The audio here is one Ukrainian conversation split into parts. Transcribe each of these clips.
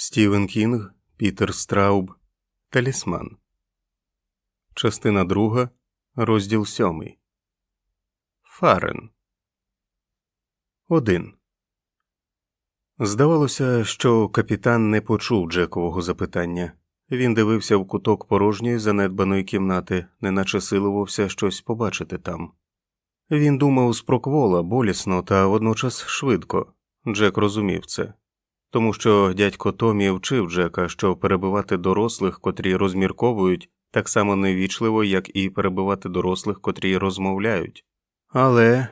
Стівен Кінг, Пітер Страуб, Талісман. Частина друга, розділ сьомий. Фарен. Один. Здавалося, що капітан не почув Джекового запитання. Він дивився в куток порожньої занедбаної кімнати, неначе силувався щось побачити там. Він думав спроквола болісно та водночас швидко. Джек розумів це тому що дядько Томі вчив Джека, що перебивати дорослих, котрі розмірковують, так само невічливо, як і перебивати дорослих, котрі розмовляють. Але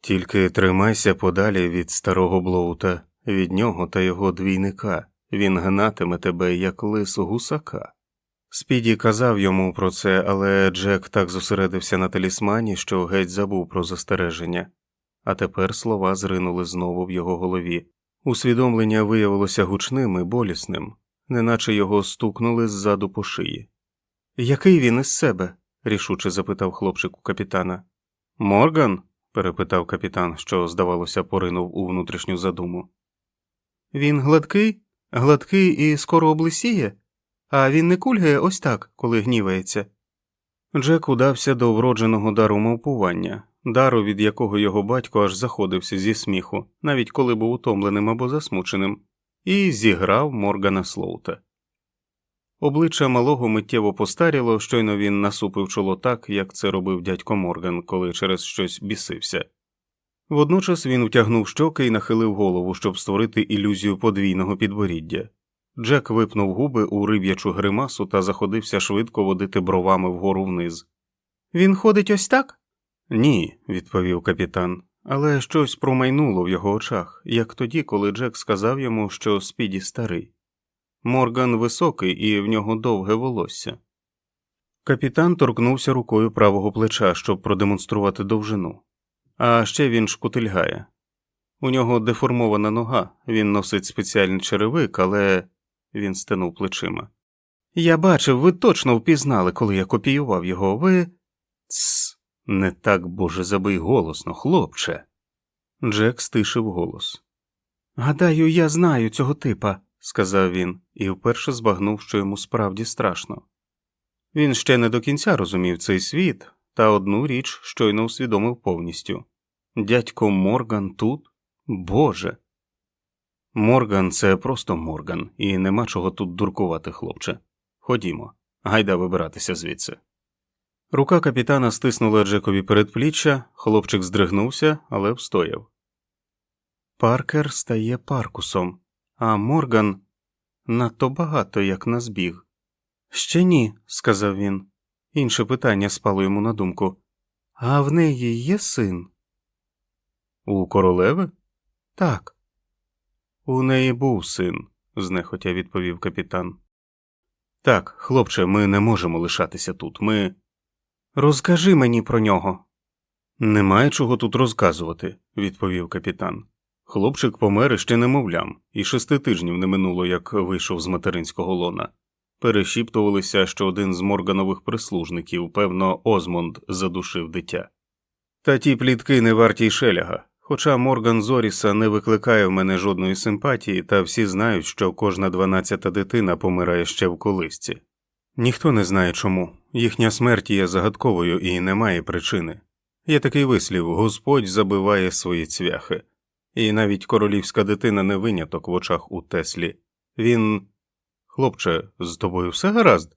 тільки тримайся подалі від старого блоута, від нього та його двійника, він гнатиме тебе, як лис гусака. Спіді казав йому про це, але Джек так зосередився на талісмані, що геть забув про застереження, а тепер слова зринули знову в його голові, Усвідомлення виявилося гучним і болісним, неначе його стукнули ззаду по шиї. Який він із себе? рішуче запитав хлопчик у капітана. Морган? перепитав капітан, що, здавалося, поринув у внутрішню задуму. Він гладкий, гладкий і скоро облисіє, а він не кульгає ось так, коли гнівається. Джек удався до вродженого дару мовпування, дару, від якого його батько аж заходився зі сміху, навіть коли був утомленим або засмученим, і зіграв Моргана Слоута. Обличчя малого миттєво постаріло, щойно він насупив чоло так, як це робив дядько Морган, коли через щось бісився. Водночас він втягнув щоки і нахилив голову, щоб створити ілюзію подвійного підборіддя. Джек випнув губи у риб'ячу гримасу та заходився швидко водити бровами вгору вниз. Він ходить ось так? Ні, відповів капітан, але щось промайнуло в його очах, як тоді, коли Джек сказав йому, що спіді старий. Морган високий і в нього довге волосся. Капітан торкнувся рукою правого плеча, щоб продемонструвати довжину. А ще він шкутильгає. У нього деформована нога, він носить спеціальний черевик, але він стенув плечима. Я бачив, ви точно впізнали, коли я копіював його. Ви. Тсс. Не так, боже, забий голосно, хлопче. Джек стишив голос. Гадаю, я знаю цього типа, сказав він, і вперше збагнув, що йому справді страшно. Він ще не до кінця розумів цей світ, та одну річ щойно усвідомив повністю дядько Морган тут? Боже. Морган це просто Морган, і нема чого тут дуркувати, хлопче. Ходімо, гайда вибиратися звідси. Рука капітана стиснула Джекові передпліччя, хлопчик здригнувся, але встояв. Паркер стає паркусом, а Морган надто багато як на збіг. Ще ні, сказав він. Інше питання спало йому на думку. А в неї є син? У королеви? Так. У неї був син, знехотя відповів капітан. Так, хлопче, ми не можемо лишатися тут. Ми. Розкажи мені про нього. Немає чого тут розказувати, відповів капітан. Хлопчик помер ще немовлям, і шести тижнів не минуло, як вийшов з материнського лона. Перешіптувалися, що один з морганових прислужників, певно, Озмонд задушив дитя. Та ті плітки не варті й шеляга, хоча Морган Зоріса не викликає в мене жодної симпатії, та всі знають, що кожна дванадцята дитина помирає ще в колисці. Ніхто не знає чому, їхня смерть є загадковою і немає причини. Є такий вислів Господь забиває свої цвяхи, і навіть королівська дитина не виняток в очах у Теслі. Він. Хлопче, з тобою все гаразд?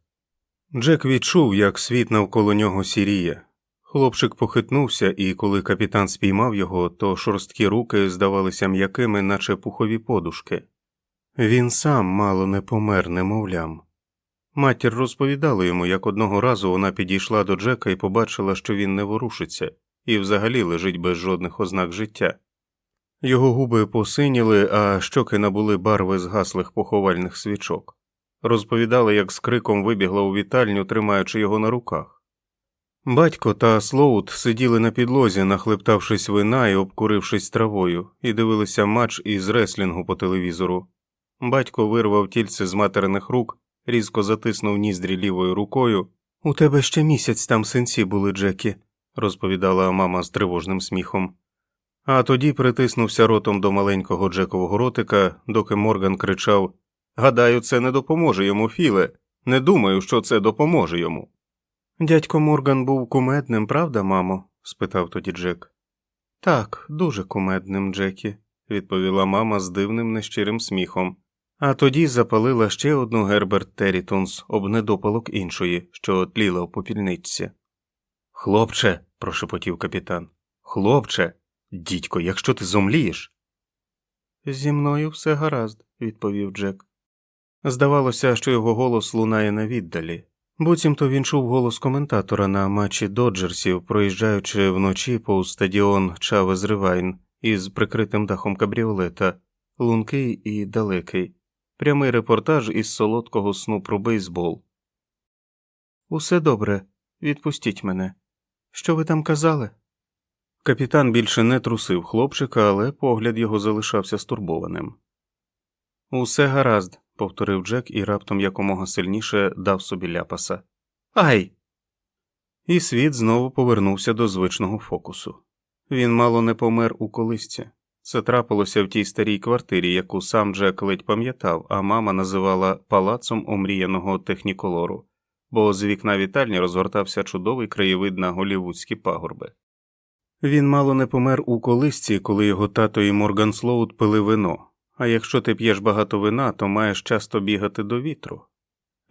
Джек відчув, як світ навколо нього сіріє. Хлопчик похитнувся, і коли капітан спіймав його, то шорсткі руки здавалися м'якими, наче пухові подушки. Він сам мало не помер, немовлям. Матір розповідала йому, як одного разу вона підійшла до Джека і побачила, що він не ворушиться, і взагалі лежить без жодних ознак життя. Його губи посиніли, а щоки набули барви згаслих поховальних свічок. Розповідала, як з криком вибігла у вітальню, тримаючи його на руках. Батько та Слоут сиділи на підлозі, нахлептавшись вина і обкурившись травою, і дивилися матч із реслінгу по телевізору. Батько вирвав тільце з материних рук різко затиснув ніздрі лівою рукою. У тебе ще місяць там синці були, Джекі, розповідала мама з тривожним сміхом. А тоді притиснувся ротом до маленького Джекового ротика, доки Морган кричав Гадаю, це не допоможе йому, Філе. Не думаю, що це допоможе йому. Дядько Морган був кумедним, правда, мамо? спитав тоді Джек. Так, дуже кумедним, Джекі, відповіла мама з дивним нещирим сміхом, а тоді запалила ще одну Герберт Террітонс об недопалок іншої, що тліла в попільничці. Хлопче, прошепотів капітан. Хлопче, дідько, якщо ти зомлієш. Зі мною все гаразд, відповів Джек. Здавалося, що його голос лунає на віддалі. Буцімто він чув голос коментатора на матчі Доджерсів, проїжджаючи вночі повз стадіон Чавез Ривайн із прикритим дахом кабріолета, лункий і далекий, прямий репортаж із солодкого сну про бейсбол. Усе добре, відпустіть мене. Що ви там казали? Капітан більше не трусив хлопчика, але погляд його залишався стурбованим. Усе гаразд, повторив Джек і раптом якомога сильніше дав собі ляпаса. Ай! І світ знову повернувся до звичного фокусу. Він мало не помер у колисці. Це трапилося в тій старій квартирі, яку сам Джек ледь пам'ятав, а мама називала палацом омріяного техніколору, бо з вікна вітальні розгортався чудовий краєвид на голівудські пагорби. Він мало не помер у колисці, коли його тато і Морган Слоуд пили вино, а якщо ти п'єш багато вина, то маєш часто бігати до вітру.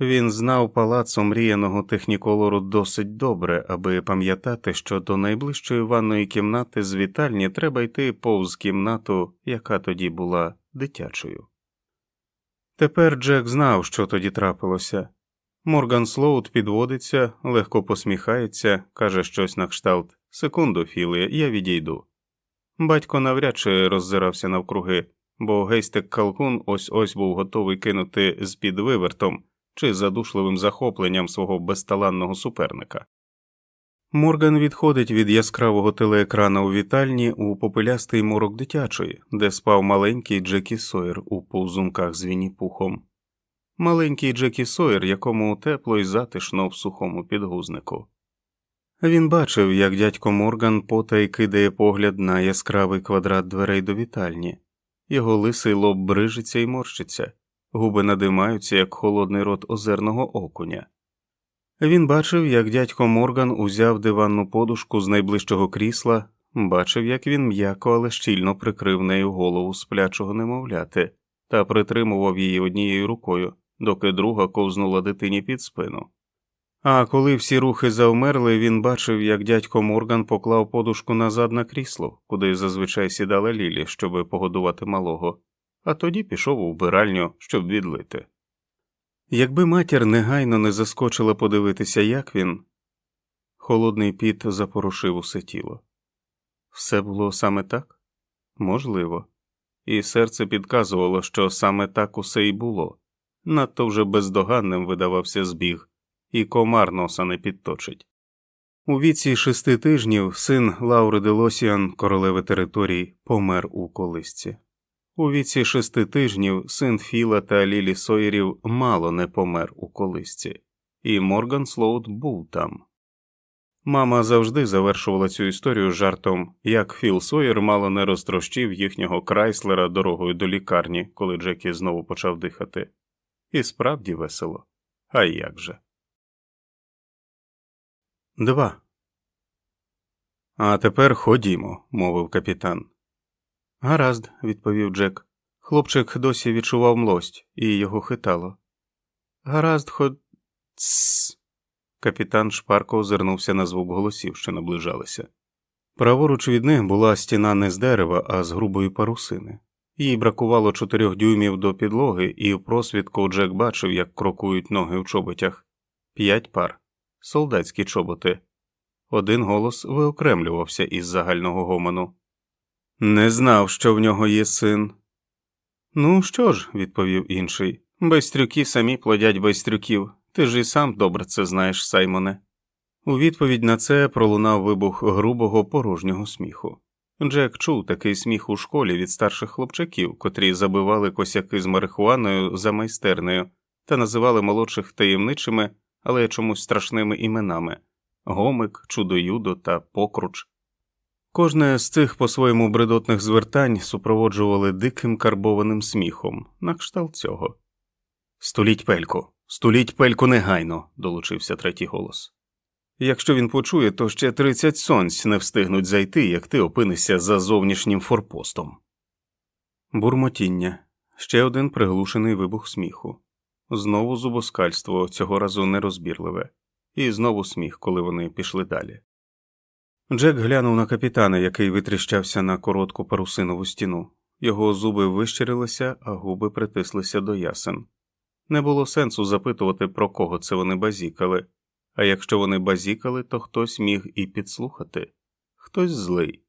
Він знав палац омріяного техніколору досить добре, аби пам'ятати, що до найближчої ванної кімнати з вітальні треба йти повз кімнату, яка тоді була дитячою. Тепер Джек знав, що тоді трапилося. Морган Слоуд підводиться, легко посміхається, каже щось на кшталт Секунду, Філе, я відійду. Батько навряд чи роззирався навкруги, бо гейстик Калкун ось ось був готовий кинути з під вивертом чи задушливим захопленням свого безталанного суперника. Морган відходить від яскравого телеекрана у вітальні у попелястий морок дитячої, де спав маленький Джекі Сойер у повзунках з Вінні-Пухом. Маленький Джекі Сойер, якому тепло і затишно в сухому підгузнику. Він бачив, як дядько Морган потай кидає погляд на яскравий квадрат дверей до вітальні, його лисий лоб брижиться і морщиться, губи надимаються, як холодний рот озерного окуня. Він бачив, як дядько Морган узяв диванну подушку з найближчого крісла, бачив, як він м'яко, але щільно прикрив нею голову сплячого немовляти та притримував її однією рукою, доки друга ковзнула дитині під спину. А коли всі рухи завмерли, він бачив, як дядько Морган поклав подушку назад на крісло, куди зазвичай сідала Лілі, щоби погодувати малого, а тоді пішов у вбиральню, щоб відлити. Якби матір негайно не заскочила подивитися, як він, холодний піт запорошив усе тіло. Все було саме так? Можливо, і серце підказувало, що саме так усе і було, надто вже бездоганним видавався збіг і комар носа не підточить. У віці шести тижнів син Лаури Делосіан, королеви територій, помер у колисці. У віці шести тижнів син Філа та Лілі Сойерів мало не помер у колисці, і Морган Слоуд був там. Мама завжди завершувала цю історію жартом, як Філ Сойер мало не розтрощив їхнього крайслера дорогою до лікарні, коли Джекі знову почав дихати. І справді весело. А як же? Два. А тепер ходімо, мовив капітан. Гаразд, відповів Джек. Хлопчик досі відчував млость, і його хитало. Гаразд, ход. Тссс. Капітан шпарко озирнувся на звук голосів, що наближалися. Праворуч від них була стіна не з дерева, а з грубої парусини. Їй бракувало чотирьох дюймів до підлоги, і в просвідку Джек бачив, як крокують ноги в чоботях п'ять пар солдатські чоботи. Один голос виокремлювався із загального гомону. Не знав, що в нього є син. Ну що ж, відповів інший, байстрюки самі плодять байстрюків. Ти ж і сам добре це знаєш, Саймоне. У відповідь на це пролунав вибух грубого порожнього сміху. Джек чув такий сміх у школі від старших хлопчаків, котрі забивали косяки з марихуаною за майстернею та називали молодших таємничими але чомусь страшними іменами Гомик, Чудо-Юдо та Покруч. Кожне з цих по-своєму бредотних звертань супроводжували диким карбованим сміхом, на кшталт цього. Століть пельку, століть пельку негайно, долучився третій голос. Якщо він почує, то ще тридцять сонць не встигнуть зайти, як ти опинишся за зовнішнім форпостом. Бурмотіння, ще один приглушений вибух сміху. Знову зубоскальство, цього разу нерозбірливе, і знову сміх, коли вони пішли далі. Джек глянув на капітана, який витріщався на коротку парусинову стіну. Його зуби вищирилися, а губи притислися до ясен. Не було сенсу запитувати, про кого це вони базікали, а якщо вони базікали, то хтось міг і підслухати хтось злий.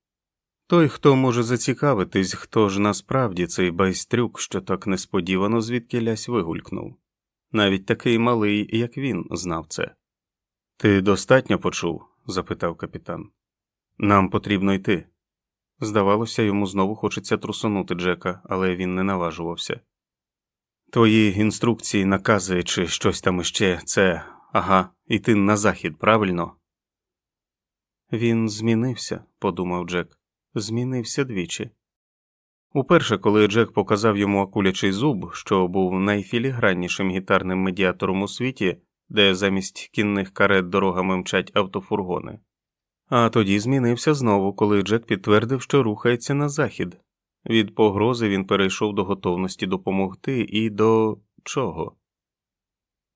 Той, хто може зацікавитись, хто ж насправді цей байстрюк, що так несподівано звідки лясь вигулькнув. Навіть такий малий, як він, знав це. Ти достатньо почув? запитав капітан. Нам потрібно йти. Здавалося, йому знову хочеться трусонути Джека, але він не наважувався. Твої інструкції, накази чи щось там іще це ага, йти на захід, правильно? Він змінився, подумав Джек, змінився двічі. Уперше, коли Джек показав йому акулячий зуб, що був найфіліграннішим гітарним медіатором у світі, де замість кінних карет дорогами мчать автофургони. А тоді змінився знову, коли Джек підтвердив, що рухається на захід. Від погрози він перейшов до готовності допомогти і до чого?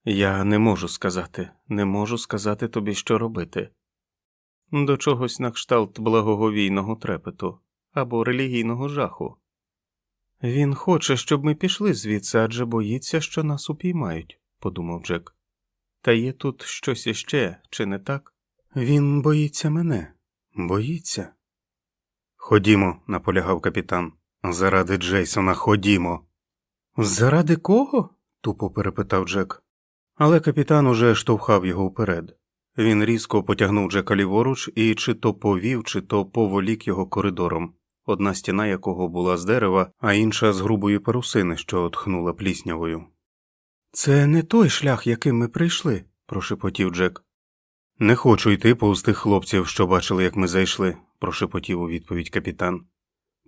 Я не можу сказати, не можу сказати тобі, що робити. До чогось на кшталт благоговійного трепету або релігійного жаху. Він хоче, щоб ми пішли звідси, адже боїться, що нас упіймають, подумав Джек. Та є тут щось іще, чи не так? Він боїться мене, боїться. Ходімо, наполягав капітан. Заради Джейсона ходімо. Заради кого? тупо перепитав Джек. Але капітан уже штовхав його вперед. Він різко потягнув Джека ліворуч і чи то повів, чи то поволік його коридором, одна стіна якого була з дерева, а інша з грубої парусини, що отхнула пліснявою. Це не той шлях, яким ми прийшли, прошепотів Джек. Не хочу йти повз тих хлопців, що бачили, як ми зайшли, прошепотів у відповідь капітан.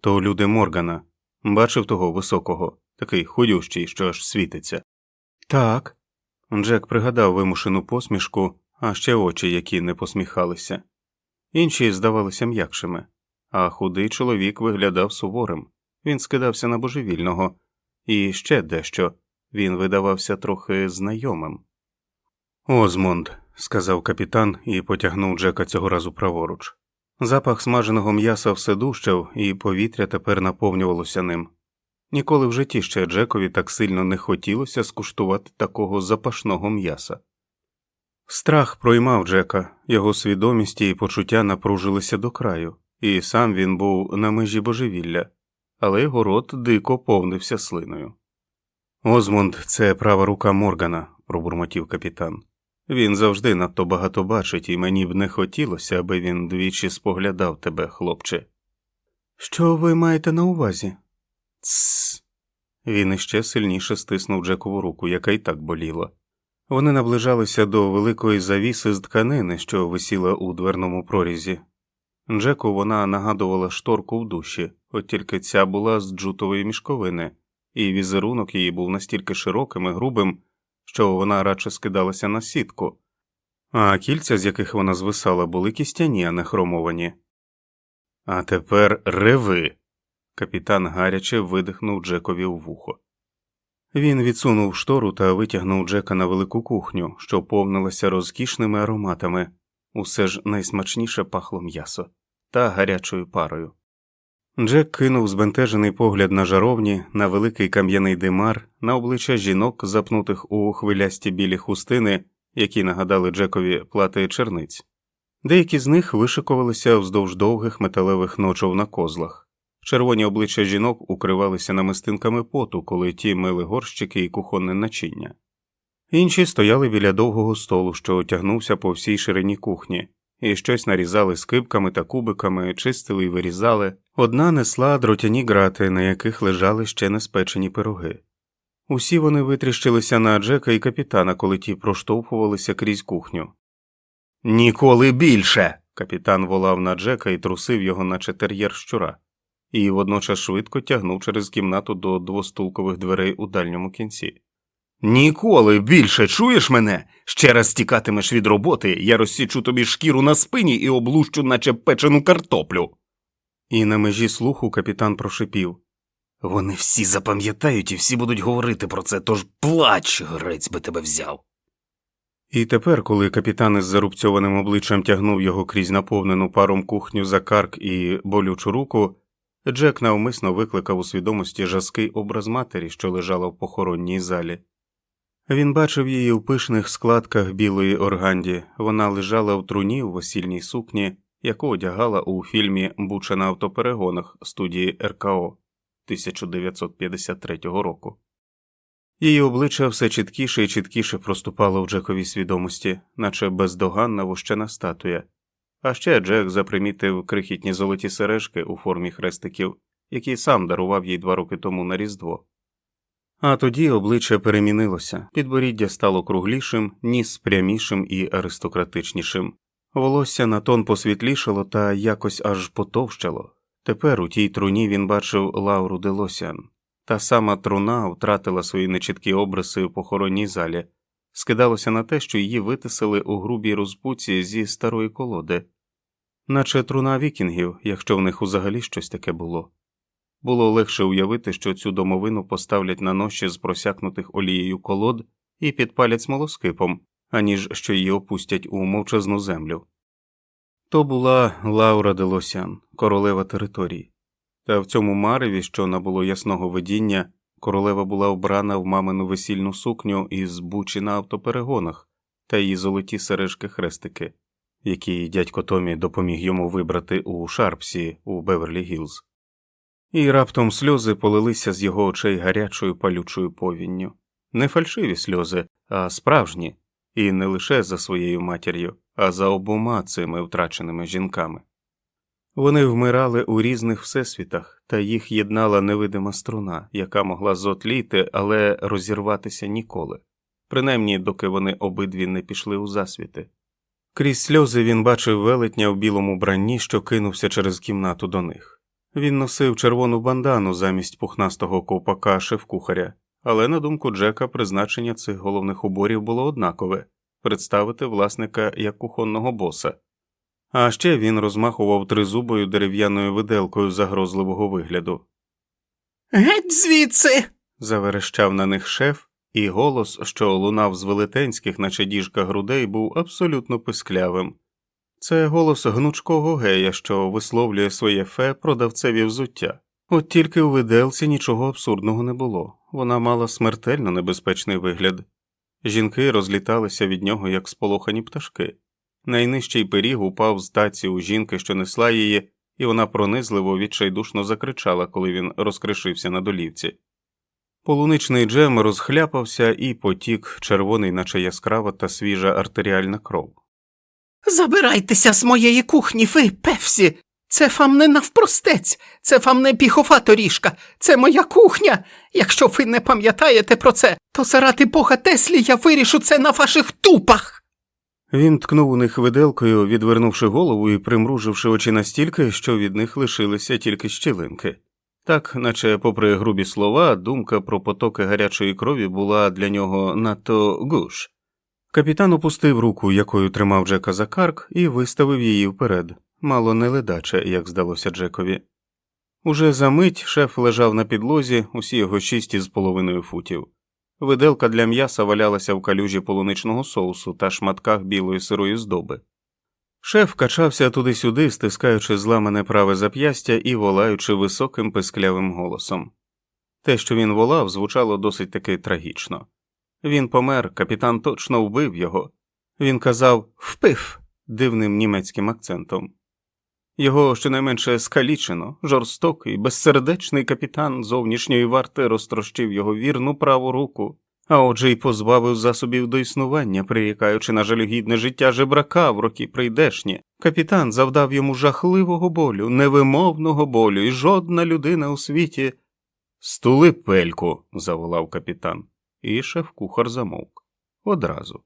То люди Моргана. Бачив того високого, такий худющий, що аж світиться. Так. Джек пригадав вимушену посмішку, а ще очі, які не посміхалися. Інші здавалися м'якшими, а худий чоловік виглядав суворим. Він скидався на божевільного, і ще дещо він видавався трохи знайомим. Озмонд, сказав капітан і потягнув Джека цього разу праворуч. Запах смаженого м'яса все дужчав, і повітря тепер наповнювалося ним. Ніколи в житті ще Джекові так сильно не хотілося скуштувати такого запашного м'яса. Страх проймав Джека, його свідомість і почуття напружилися до краю, і сам він був на межі божевілля, але його рот дико повнився слиною. Озмонд це права рука Моргана, пробурмотів капітан. Він завжди надто багато бачить, і мені б не хотілося, аби він двічі споглядав тебе, хлопче. Що ви маєте на увазі? Тсс. Він іще сильніше стиснув Джекову руку, яка й так боліла. Вони наближалися до великої завіси з тканини, що висіла у дверному прорізі. Джеку вона нагадувала шторку в душі, от тільки ця була з джутової мішковини, і візерунок її був настільки широким і грубим, що вона радше скидалася на сітку, а кільця, з яких вона звисала, були кістяні, а не хромовані. А тепер реви. Капітан гаряче видихнув Джекові в вухо. Він відсунув штору та витягнув Джека на велику кухню, що повнилася розкішними ароматами, усе ж найсмачніше пахло м'ясо та гарячою парою. Джек кинув збентежений погляд на жаровні, на великий кам'яний димар, на обличчя жінок, запнутих у хвилясті білі хустини, які нагадали Джекові плати черниць. Деякі з них вишикувалися вздовж довгих металевих ночов на козлах. Червоні обличчя жінок укривалися намистинками поту, коли ті мили горщики і кухонне начиння. Інші стояли біля довгого столу, що тягнувся по всій ширині кухні, і щось нарізали скибками та кубиками, чистили і вирізали. Одна несла дротяні грати, на яких лежали ще неспечені пироги. Усі вони витріщилися на Джека і капітана, коли ті проштовхувалися крізь кухню. Ніколи більше. Капітан волав на Джека і трусив його, наче тер'єр щура, і водночас швидко тягнув через кімнату до двостулкових дверей у дальньому кінці. Ніколи більше чуєш мене? Ще раз тікатимеш від роботи, я розсічу тобі шкіру на спині і облущу, наче печену картоплю. І на межі слуху капітан прошипів Вони всі запам'ятають і всі будуть говорити про це, тож плач, грець би тебе взяв. І тепер, коли капітан із зарубцьованим обличчям тягнув його крізь наповнену паром кухню за карк і болючу руку, Джек навмисно викликав у свідомості жаский образ матері, що лежала в похоронній залі. Він бачив її в пишних складках білої органді, вона лежала в труні у весільній сукні, яку одягала у фільмі Буча на автоперегонах студії РКО 1953 року. Її обличчя все чіткіше і чіткіше проступало в Джековій свідомості, наче бездоганна вощена статуя. А ще Джек запримітив крихітні золоті сережки у формі хрестиків, які сам дарував їй два роки тому на Різдво. А тоді обличчя перемінилося, підборіддя стало круглішим, ніс прямішим і аристократичнішим. Волосся на тон посвітлішало та якось аж потовщало. Тепер у тій труні він бачив Лауру Делосян. Та сама труна втратила свої нечіткі обриси в похоронній залі, скидалося на те, що її витисали у грубій розпуці зі старої колоди, наче труна вікінгів, якщо в них узагалі щось таке було. Було легше уявити, що цю домовину поставлять на ноші з просякнутих олією колод і підпалять смолоскипом, аніж що її опустять у мовчазну землю. То була Лаура Делосян, королева території. Та в цьому мареві, що набуло ясного видіння, королева була вбрана в мамину весільну сукню із бучі на автоперегонах та її золоті сережки хрестики, які дядько Томі допоміг йому вибрати у Шарпсі у Беверлі Гілз. І раптом сльози полилися з його очей гарячою палючою повінню. Не фальшиві сльози, а справжні, і не лише за своєю матір'ю, а за обома цими втраченими жінками. Вони вмирали у різних всесвітах, та їх єднала невидима струна, яка могла зотліти, але розірватися ніколи, принаймні доки вони обидві не пішли у засвіти. Крізь сльози він бачив велетня в білому бранні, що кинувся через кімнату до них. Він носив червону бандану замість пухнастого ковпака шеф-кухаря, але, на думку Джека, призначення цих головних уборів було однакове представити власника як кухонного боса. А ще він розмахував тризубою дерев'яною виделкою загрозливого вигляду. Геть звідси. Заверещав на них шеф, і голос, що лунав з велетенських, наче діжка грудей, був абсолютно писклявим. Це голос гнучкого гея, що висловлює своє фе продавцеві взуття. От тільки у виделці нічого абсурдного не було, вона мала смертельно небезпечний вигляд. Жінки розліталися від нього, як сполохані пташки. Найнижчий пиріг упав з таці у жінки, що несла її, і вона пронизливо відчайдушно закричала, коли він розкришився на долівці. Полуничний джем розхляпався і потік червоний, наче яскрава та свіжа артеріальна кров. Забирайтеся з моєї кухні, ви, певсі. Це вам не навпростець, це вам не піхова це моя кухня. Якщо ви не пам'ятаєте про це, то заради бога Теслі я вирішу це на ваших тупах. Він ткнув у них виделкою, відвернувши голову і примруживши очі настільки, що від них лишилися тільки щілинки. Так, наче, попри грубі слова, думка про потоки гарячої крові була для нього надто гуш. Капітан опустив руку, якою тримав Джека за карк, і виставив її вперед, мало не ледаче, як здалося Джекові. Уже за мить шеф лежав на підлозі, усі його шість із половиною футів. Виделка для м'яса валялася в калюжі полуничного соусу та шматках білої сирої здоби. Шеф качався туди-сюди, стискаючи зламане праве зап'ястя і волаючи високим писклявим голосом. Те, що він волав, звучало досить таки трагічно. Він помер, капітан точно вбив його. Він казав впив дивним німецьким акцентом. Його щонайменше скалічено, жорстокий, безсердечний капітан зовнішньої варти розтрощив його вірну праву руку, а отже й позбавив засобів до існування, прирікаючи на жалюгідне життя жебрака в роки прийдешні. Капітан завдав йому жахливого болю, невимовного болю, і жодна людина у світі. Стули пельку, заволав капітан, і шеф-кухар замовк. Одразу.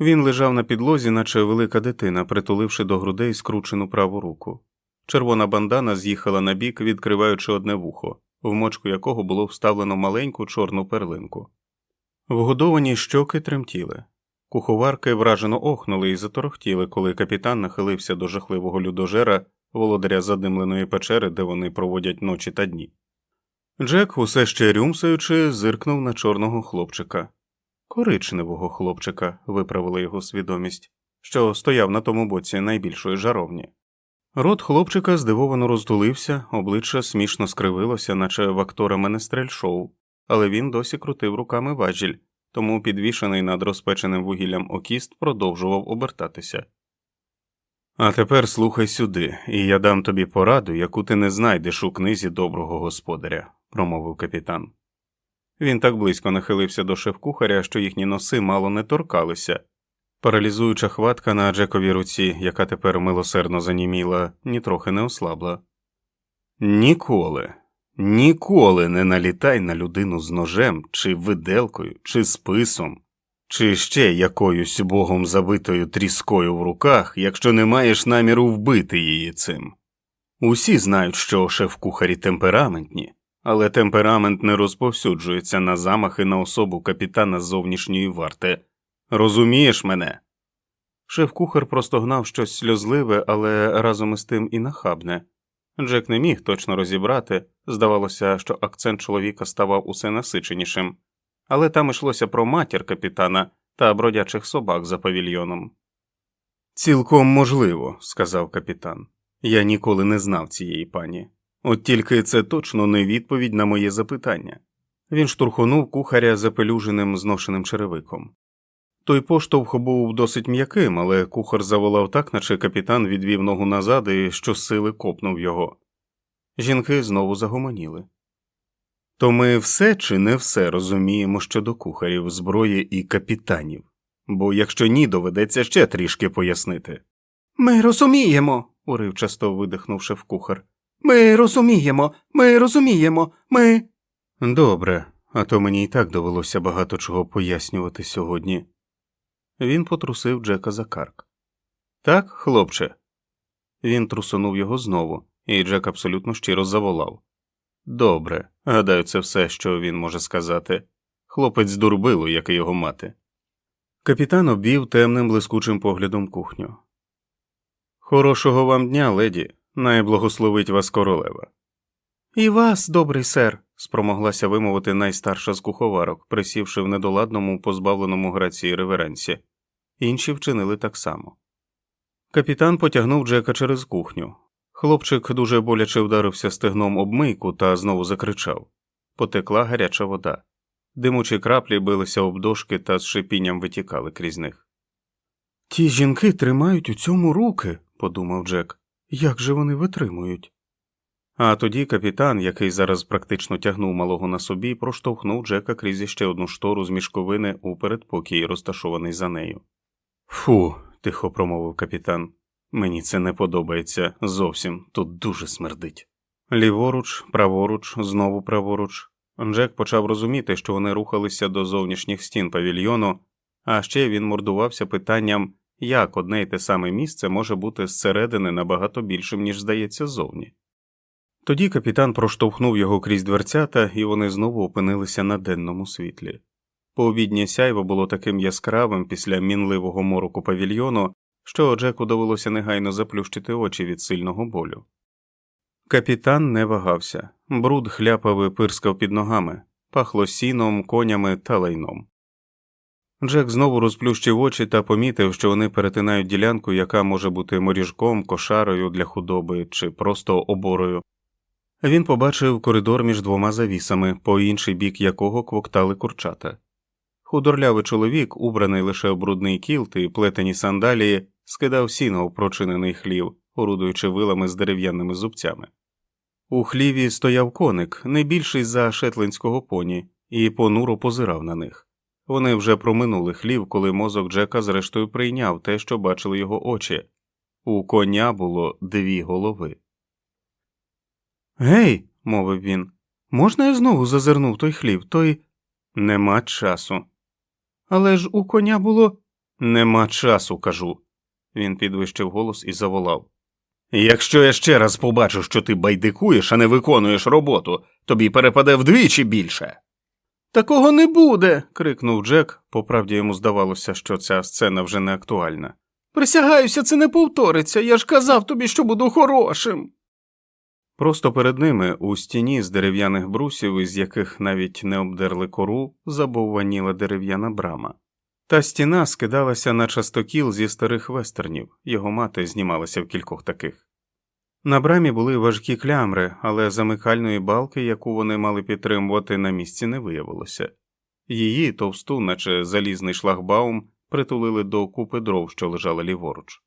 Він лежав на підлозі, наче велика дитина, притуливши до грудей скручену праву руку. Червона бандана з'їхала на бік, відкриваючи одне вухо, в мочку якого було вставлено маленьку чорну перлинку. Вгодовані щоки тремтіли. Куховарки вражено охнули і заторохтіли, коли капітан нахилився до жахливого людожера, володаря задимленої печери, де вони проводять ночі та дні. Джек, усе ще рюмсаючи, зиркнув на чорного хлопчика. Коричневого хлопчика, виправила його свідомість, що стояв на тому боці найбільшої жаровні. Рот хлопчика здивовано роздулився, обличчя смішно скривилося, наче в актора менестрель шоу, але він досі крутив руками важіль, тому підвішений над розпеченим вугіллям окіст продовжував обертатися. А тепер слухай сюди, і я дам тобі пораду, яку ти не знайдеш у книзі доброго господаря, промовив капітан. Він так близько нахилився до шеф-кухаря, що їхні носи мало не торкалися. Паралізуюча хватка на Джековій руці, яка тепер милосердно заніміла, нітрохи не ослабла. Ніколи, ніколи не налітай на людину з ножем, чи виделкою, чи списом, чи ще якоюсь богом забитою тріскою в руках, якщо не маєш наміру вбити її цим. Усі знають, що шеф-кухарі темпераментні, але темперамент не розповсюджується на замахи на особу капітана зовнішньої варти. Розумієш мене? Шеф-кухар простогнав щось сльозливе, але разом із тим і нахабне. Джек не міг точно розібрати, здавалося, що акцент чоловіка ставав усе насиченішим, але там йшлося про матір капітана та бродячих собак за павільйоном. Цілком можливо, сказав капітан. Я ніколи не знав цієї пані. От тільки це точно не відповідь на моє запитання. Він штурхонув кухаря запелюженим зношеним черевиком. Той поштовх був досить м'яким, але кухар заволав так, наче капітан відвів ногу назад і щосили копнув його. Жінки знову загомоніли. То ми все чи не все розуміємо щодо кухарів, зброї і капітанів, бо якщо ні, доведеться ще трішки пояснити. Ми розуміємо, уривчасто видихнув шеф-кухар. Ми розуміємо, ми розуміємо, ми. Добре, а то мені і так довелося багато чого пояснювати сьогодні. Він потрусив Джека за карк. Так, хлопче. Він трусонув його знову, і Джек абсолютно щиро заволав. Добре, гадаю, це все, що він може сказати. Хлопець дурбило, як і його мати. Капітан обвів темним блискучим поглядом кухню. Хорошого вам дня, леді, най благословить вас королева. І вас, добрий сер, спромоглася вимовити найстарша з куховарок, присівши в недоладному, позбавленому грації реверенсі. Інші вчинили так само. Капітан потягнув Джека через кухню. Хлопчик дуже боляче вдарився стегном об мийку та знову закричав. Потекла гаряча вода. Димучі краплі билися об дошки та з шипінням витікали крізь них. Ті жінки тримають у цьому руки, подумав Джек. Як же вони витримують? А тоді капітан, який зараз практично тягнув малого на собі, проштовхнув Джека крізь іще одну штору з мішковини у передпокій, розташований за нею. Фу, тихо промовив капітан. Мені це не подобається зовсім тут дуже смердить. Ліворуч, праворуч, знову праворуч. Джек почав розуміти, що вони рухалися до зовнішніх стін павільйону, а ще він мордувався питанням, як одне й те саме місце може бути зсередини набагато більшим, ніж здається зовні. Тоді капітан проштовхнув його крізь дверцята, і вони знову опинилися на денному світлі. Пообіднє сяйво було таким яскравим після мінливого мороку павільйону, що Джеку довелося негайно заплющити очі від сильного болю. Капітан не вагався, бруд хляпав і пирскав під ногами, пахло сіном, конями та лайном. Джек знову розплющив очі та помітив, що вони перетинають ділянку, яка може бути моріжком, кошарою для худоби чи просто оборою. Він побачив коридор між двома завісами, по інший бік якого квоктали курчата. Худорлявий чоловік, убраний лише в брудний кілт і плетені сандалії, скидав сіно в прочинений хлів, орудуючи вилами з дерев'яними зубцями. У хліві стояв коник, не більший за шетлинського поні, і понуро позирав на них. Вони вже проминули хлів, коли мозок Джека зрештою прийняв те, що бачили його очі. У коня було дві голови. Гей, мовив він, можна я знову зазирнув той хлів, той. Нема часу. Але ж у коня було Нема часу, кажу. Він підвищив голос і заволав. Якщо я ще раз побачу, що ти байдикуєш, а не виконуєш роботу, тобі перепаде вдвічі більше. Такого не буде. крикнув Джек, по правді йому здавалося, що ця сцена вже не актуальна. Присягаюся, це не повториться. Я ж казав тобі, що буду хорошим. Просто перед ними у стіні з дерев'яних брусів, із яких навіть не обдерли кору, забовваніла дерев'яна брама. Та стіна скидалася на частокіл зі старих вестернів, його мати знімалася в кількох таких. На брамі були важкі клямри, але замикальної балки, яку вони мали підтримувати, на місці не виявилося. Її товсту, наче залізний шлагбаум, притулили до купи дров, що лежала ліворуч.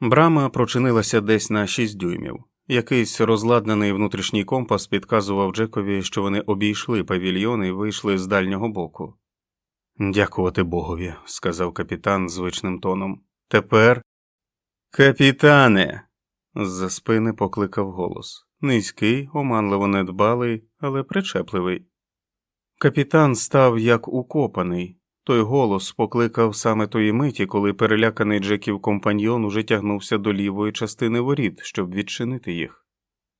Брама прочинилася десь на шість дюймів. Якийсь розладнаний внутрішній компас підказував Джекові, що вони обійшли павільйон і вийшли з дальнього боку. Дякувати Богові, сказав капітан звичним тоном. Тепер. Капітане. З-за спини покликав голос. Низький, оманливо недбалий, але причепливий. Капітан став як укопаний. Той голос покликав саме тої миті, коли переляканий Джеків компаньйон уже тягнувся до лівої частини воріт, щоб відчинити їх.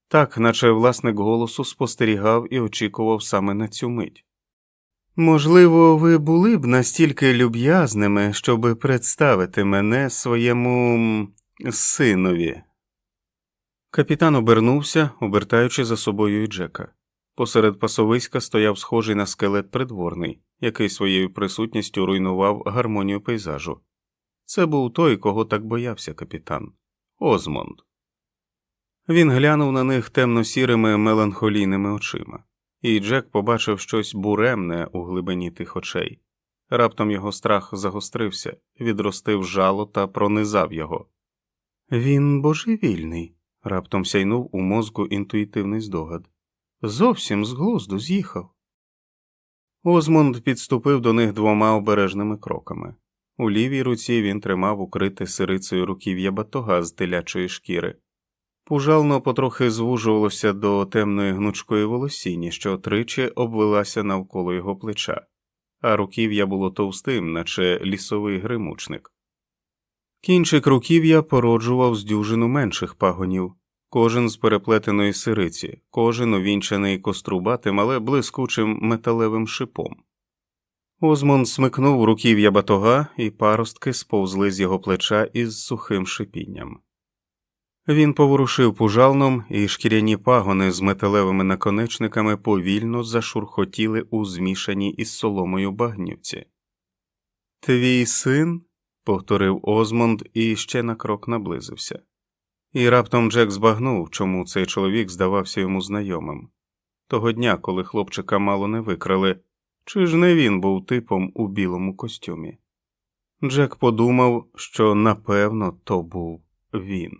Так, наче власник голосу спостерігав і очікував саме на цю мить. Можливо, ви були б настільки люб'язними, щоб представити мене своєму синові. Капітан обернувся, обертаючи за собою і Джека. Посеред пасовиська стояв схожий на скелет придворний, який своєю присутністю руйнував гармонію пейзажу. Це був той, кого так боявся капітан Озмонд. Він глянув на них темно-сірими меланхолійними очима, і Джек побачив щось буремне у глибині тих очей. Раптом його страх загострився, відростив жало та пронизав його. Він божевільний, раптом сяйнув у мозку інтуїтивний здогад. Зовсім з глузду з'їхав. Озмонд підступив до них двома обережними кроками. У лівій руці він тримав укрите сирицею руків'я батога з телячої шкіри. Пужално потрохи звужувалося до темної гнучкої волосіні, що тричі обвелася навколо його плеча, а руків'я було товстим, наче лісовий гримучник. Кінчик руків'я породжував з дюжину менших пагонів, кожен з переплетеної сириці, кожен увінчаний кострубатим, але блискучим металевим шипом. Озмонд смикнув руків'я батога, і паростки сповзли з його плеча із сухим шипінням. Він поворушив пужалном, і шкіряні пагони з металевими наконечниками повільно зашурхотіли у змішаній із соломою багнюці. Твій син? Повторив Озмонд і ще на крок наблизився. І раптом Джек збагнув, чому цей чоловік здавався йому знайомим. Того дня, коли хлопчика мало не викрали, чи ж не він був типом у білому костюмі? Джек подумав, що напевно то був він.